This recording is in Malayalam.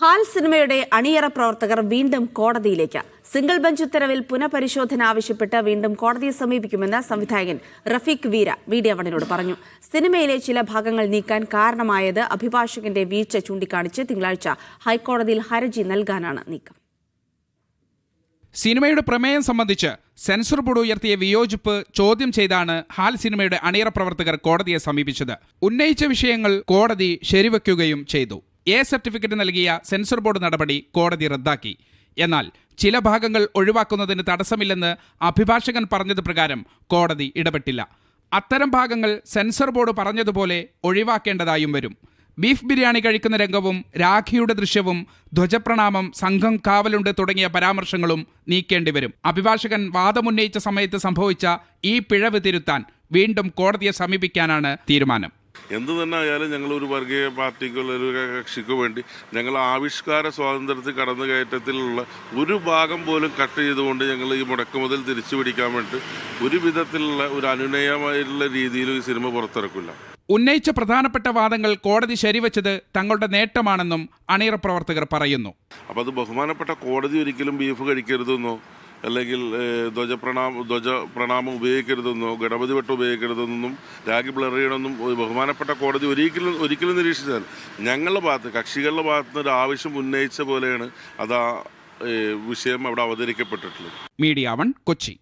ഹാൽ സിനിമയുടെ അണിയറ പ്രവർത്തകർ വീണ്ടും കോടതിയിലേക്ക്. സിംഗിൾ ബെഞ്ച് ഉത്തരവിൽ പുനഃപരിശോധന ആവശ്യപ്പെട്ട് വീണ്ടും കോടതിയെ സമീപിക്കുമെന്ന് സംവിധായകൻ റഫീഖ് വീര മീഡിയ പറഞ്ഞു. സിനിമയിലെ ചില ഭാഗങ്ങൾ നീക്കാൻ കാരണമായത് അഭിഭാഷകന്റെ വീഴ്ച ചൂണ്ടിക്കാണിച്ച് തിങ്കളാഴ്ച ഹൈക്കോടതിയിൽ ഹർജി നൽകാനാണ് നീക്കം. സിനിമയുടെ പ്രമേയം സംബന്ധിച്ച് സെൻസർ ബോർഡ് ഉയർത്തിയ വിയോജിപ്പ് ചോദ്യം ചെയ്താണ് ഹാൽ സിനിമയുടെ അണിയറ പ്രവർത്തകർ കോടതിയെ സമീപിച്ചത്. ഉന്നയിച്ച വിഷയങ്ങൾ കോടതി ശരിവെക്കുകയും ചെയ്തു. എ സർട്ടിഫിക്കറ്റ് നൽകിയ സെൻസർ ബോർഡ് നടപടി കോടതി റദ്ദാക്കി. എന്നാൽ ചില ഭാഗങ്ങൾ ഒഴിവാക്കുന്നതിന് തടസ്സമില്ലെന്ന് അഭിഭാഷകൻ പറഞ്ഞത് പ്രകാരം കോടതി ഇടപെട്ടില്ല. അത്തരം ഭാഗങ്ങൾ സെൻസർ ബോർഡ് പറഞ്ഞതുപോലെ ഒഴിവാക്കേണ്ടതായും വരും. ബീഫ് ബിരിയാണി കഴിക്കുന്ന രംഗവും രാഖിയുടെ ദൃശ്യവും ധ്വജപ്രണാമം സംഘം കാവലുണ്ട് തുടങ്ങിയ പരാമർശങ്ങളും നീക്കേണ്ടി വരും. അഭിഭാഷകൻ വാദമുന്നയിച്ച സമയത്ത് സംഭവിച്ച ഈ പിഴവ് തിരുത്താൻ വീണ്ടും കോടതിയെ സമീപിക്കാനാണ് തീരുമാനം. എന്ത് തന്നെ ആയാലും ഞങ്ങൾ ഒരു വർഗീയ പാർട്ടിക്കുള്ള ഒരു കക്ഷിക്കോ വേണ്ടി ഞങ്ങൾ ആവിഷ്കാര സ്വാതന്ത്ര്യത്തിൽ കടന്നു കയറ്റത്തിലുള്ള ഒരു ഭാഗം പോലും കട്ട് ചെയ്തുകൊണ്ട് ഞങ്ങൾ ഈ മുടക്കുമുതൽ തിരിച്ചു പിടിക്കാൻ വേണ്ടി ഒരു വിധത്തിലുള്ള ഒരു അനുനയമായിട്ടുള്ള രീതിയിൽ ഈ സിനിമ പുറത്തിറക്കില്ല. ഉന്നയിച്ച പ്രധാനപ്പെട്ട വാദങ്ങൾ കോടതി ശരിവച്ചത് തങ്ങളുടെ നേട്ടമാണെന്നും അണിയറ പ്രവർത്തകർ പറയുന്നു. അപ്പോൾ അത് ബഹുമാനപ്പെട്ട കോടതി ഒരിക്കലും ബീഫ് കഴിക്കരുതെന്നോ? അല്ലെങ്കിൽ ധ്വജ ധ്വജപ്രണാമ ധ്വജ പ്രണാമം ഉപയോഗിക്കരുതെന്നോ ഗണപതി വെട്ടം ഉപയോഗിക്കരുതെന്നും രാഗി ഒരു ബഹുമാനപ്പെട്ട കോടതി ഒരിക്കലും ഒരിക്കലും നിരീക്ഷിച്ചാൽ ഞങ്ങളുടെ ഭാഗത്ത് കക്ഷികളുടെ ഭാഗത്ത് ഒരു ആവശ്യം ഉന്നയിച്ച പോലെയാണ് അതാ വിഷയം അവിടെ അവതരിക്കപ്പെട്ടിട്ടുള്ളത്. Media one Kochi.